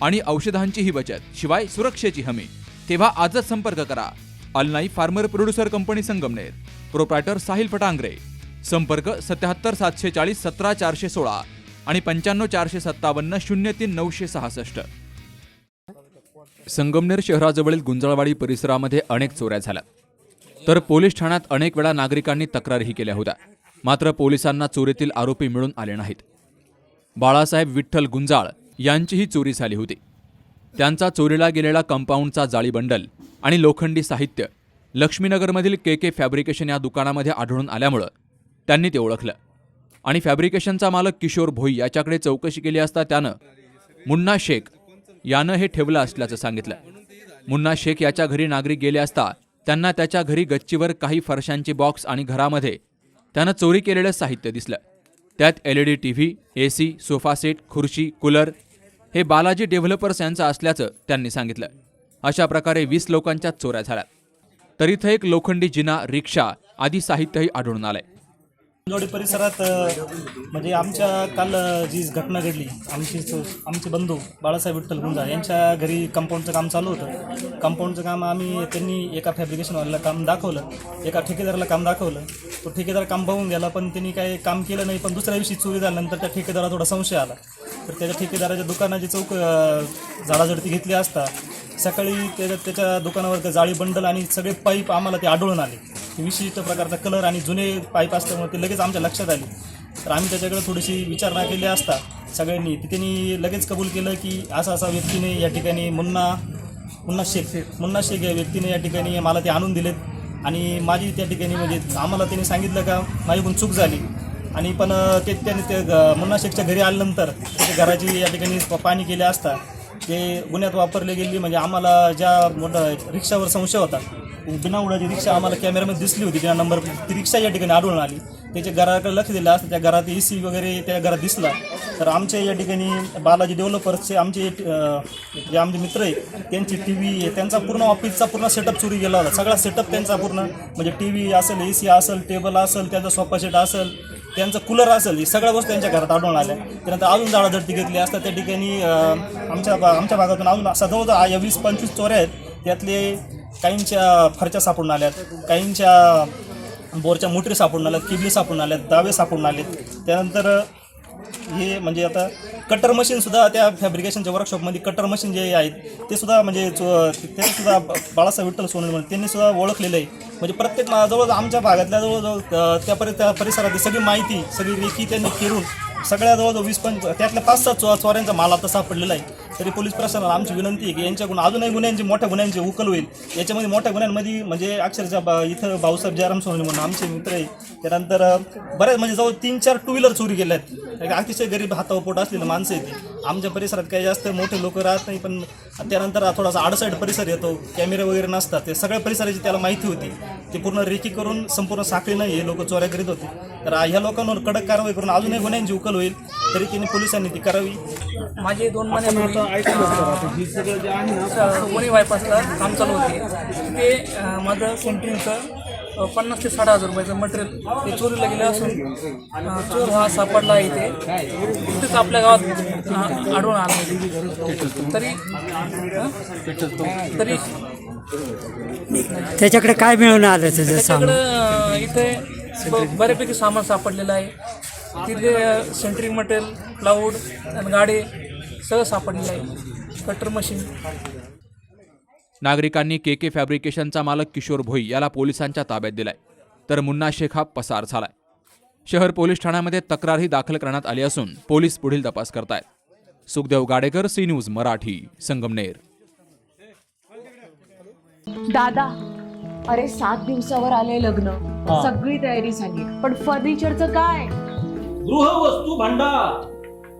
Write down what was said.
आणि औषधांचीही बचत शिवाय सुरक्षेची हमी. तेव्हा आजच संपर्क करा. Alnai farmer producer company Sangamner. Proprietor Sahil Phatangare. संपर्क सत्याहत्तर सातशे चाळीस सतरा चारशे सोळा आणि पंच्याण्णव चारशे सत्तावन्न शून्य तीन नऊशे सहासष्ट. संगमनेर शहराजवळील गुंजाळवाडी परिसरामध्ये अनेक चोऱ्या झाल्या. तर पोलीस ठाण्यात अनेक वेळा नागरिकांनी तक्रारही केल्या होत्या. मात्र पोलिसांना चोरीतील आरोपी मिळून आले नाहीत. बाळासाहेब विठ्ठल गुंजाळ यांचीही चोरी झाली होती. त्यांचा चोरीला गेलेला कंपाऊंडचा जाळी बंडल आणि लोखंडी साहित्य लक्ष्मीनगरमधील के के फॅब्रिकेशन या दुकानामध्ये आढळून आल्यामुळं त्यांनी ते ओळखलं. आणि फॅब्रिकेशनचा मालक किशोर भोई याच्याकडे चौकशी केली असता त्यानं मुन्ना शेख यानं हे ठेवलं असल्याचं सांगितलं. मुन्ना शेख याच्या घरी नागरिक गेले असता त्यांना त्याच्या घरी गच्चीवर काही फरशांचे बॉक्स आणि घरामध्ये त्यानं चोरी केलेलं साहित्य दिसलं. त्यात L E D T V A C sofa set खुर्ची कूलर हे बालाजी डेव्हलपर्स यांचं असल्याचं त्यांनी सांगितलं. अशा प्रकारे वीस लोकांच्या चोऱ्या झाल्या. तर इथं एक लोखंडी जिना रिक्षा आदी साहित्यही आढळून आलंय. जोडी परिसरात म्हणजे आमच्या काल जी घटना घडली आमची आमचे बंधू बाळासाहेब विठ्ठल गुंजा यांच्या घरी कंपाऊंडचं काम चालू होतं. कंपाऊंडचं काम आम्ही त्यांनी एका फॅब्रिकेशनवाल्याला काम दाखवलं एका ठेकेदाराला काम दाखवलं. तो ठेकेदार काम बघून गेला पण त्यांनी काही काम केलं नाही पण दुसऱ्या दिवशी चोरी झाल्यानंतर त्या ठेकेदाराला थोडा संशय आला. तर त्याच्या ठेकेदाराच्या दुकानाची चौक झाडाझडती घेतली असता. सकाळी त्याच्या त्याच्या दुकानावर जाळी बंडल आणि सगळे पाईप आम्हाला ते आढळून आले. विशिष्ट प्रकारचा कलर आणि जुने पाईप असल्यामुळे ते लगेच आमच्या लक्षात आले. तर आम्ही त्याच्याकडे थोडीशी विचारणा केली असता सगळ्यांनी. तिथेनी लगेच कबूल केलं की असा असा व्यक्तीने या ठिकाणी मुन्ना मुन्ना शेख मुन्ना शेख या व्यक्तीने या ठिकाणी मला ते आणून दिलेत. आणि माझी त्या ठिकाणी म्हणजे आम्हाला त्यांनी सांगितलं का माझ्याकडून चूक झाली. आणि पण ते त्याने ते मुन्ना शेखच्या घरी आल्यानंतर त्याच्या घराची या ठिकाणी पाणी केले असता. ते गुन्ह्यात वापरले गेली म्हणजे आम्हाला ज्या मोठा रिक्षावर संशय होता बिना उडाची रिक्षा आम्हाला कॅमेऱ्यामध्ये दिसली होती त्या नंबर ती रिक्षा या ठिकाणी आढळून आली. त्याच्या घराकडे लक्ष दिलं असतं त्या घरात ए सी वगैरे त्या घरात दिसला. तर आमच्या या ठिकाणी बालाजी डेव्हलपर्सचे आमचे जे आमचे मित्र आहेत त्यांची टी व्ही त्यांचा पूर्ण ऑफिसचा पूर्ण सेटअप चोरी गेला होता. सगळा सेटअप त्यांचा पूर्ण. म्हणजे टी व्ही असेल ए सी असेल टेबल असेल त्यांचा सोफा सेट असेल त्यांचं कूलर असेल ही सगळ्या गोष्टी त्यांच्या घरात आढळून आल्या. त्यानंतर अजून जाळाझडती घेतली असता त्या ठिकाणी आमच्या भा- आमच्या भागातून अजून असा या वीस पंचवीस चोऱ्या आहेत त्यातले काहींच्या फरच्या सापडून आल्यात काहींच्या बोरच्या मोटरी सापडून आल्यात किबली सापडून आल्यात दावे सापडून आलेत. त्यानंतर हे म्हणजे आता कटर मशीन सुद्धा त्या फॅब्रिकेशनच्या वर्कशॉपमध्ये कटर मशीन जे आहेत ते सुद्धा म्हणजे चो- ते सुद्धा बाळासाहेब विठ्ठल सोनवणे म्हणून त्यांनी सुद्धा ओळखलेलं आहे. म्हणजे प्रत्येक जवळ आमच्या भागातल्या जवळजवळ त्या परि त्या परिसरातली सगळी माहिती सगळी रेखी त्यांनी फिरून सगळ्या जवळजवळ वीस पंच त्यातल्या पाच सात चो चोऱ्यांचा माल आता सापडलेला आहे. तरी पोलीस प्रशासनाला आमची विनंती आहे की यांच्याकडून अजूनही गुन्ह्यांची मोठ्या गुन्ह्यांची उकल होईल. याच्यामध्ये मोठ्या गुन्ह्यांमध्ये म्हणजे अक्षरशः बा- इथं भाऊसाहेब जयराम सोनवणे म्हणून आमचे मित्र आहे. त्यानंतर बऱ्याच म्हणजे जवळ तीन चार टू व्हीलर चोरी गेल्या आहेत एक अतिशय गरीब हातावर पोट असलेली माणसं आहेत ती. आमच्या परिसरात काही जास्त मोठे लोक राहत नाही पण त्यानंतर थोडासा आडसाईड परिसर येतो कॅमेरे वगैरे नसतात ते सगळ्या परिसराची त्याला माहिती होती. ते पूर्ण रेकी करून संपूर्ण साखळीनं हे लोक चोऱ्या करीत होते. तर ह्या लोकांवर कडक कारवाई करून अजूनही गुन्ह्यांची उकल होईल तरी त्यांनी पोलिसांनी ती करावी. माझे दोन महिन्यापूर्वी वणी बायपासला काम चालू होते. ते माझं सेंट्रिंगचं पन्नास ते साठ हजार रुपयाचं मटेरियल ते चोरीला गेलं असून चोर हा सापडला आहे इथे इथेच आपल्या गावात आढळून आला. तरी? तरी त्याच्याकडे काय मिळून आलं तुझं त्याच्याकडं इथे बऱ्यापैकी सामान सापडलेलं आहे तिथे सेंट्रिंग मटेरियल प्लाऊड आणि गाडे सगळं सापडलेलं आहे कटर मशीन नागरिकांनी के के फॅब्रिकेशनचा मालक किशोर भोई याला पोलिसांच्या ताब्यात दिलाय. तर मुन्ना शेख हा पसार झालाय. शहर पोलीस ठाण्यामध्ये तक्रारही दाखल करण्यात आली असून पोलीस पुढील तपास करतायत. Sukhdev Gadekar C news Marathi Sangamner. दादा अरे सात दिवसावर आले लग्न. सगळी तयारी झाली. पण फर्निचरचं काय? गृहवस्तू भांडार.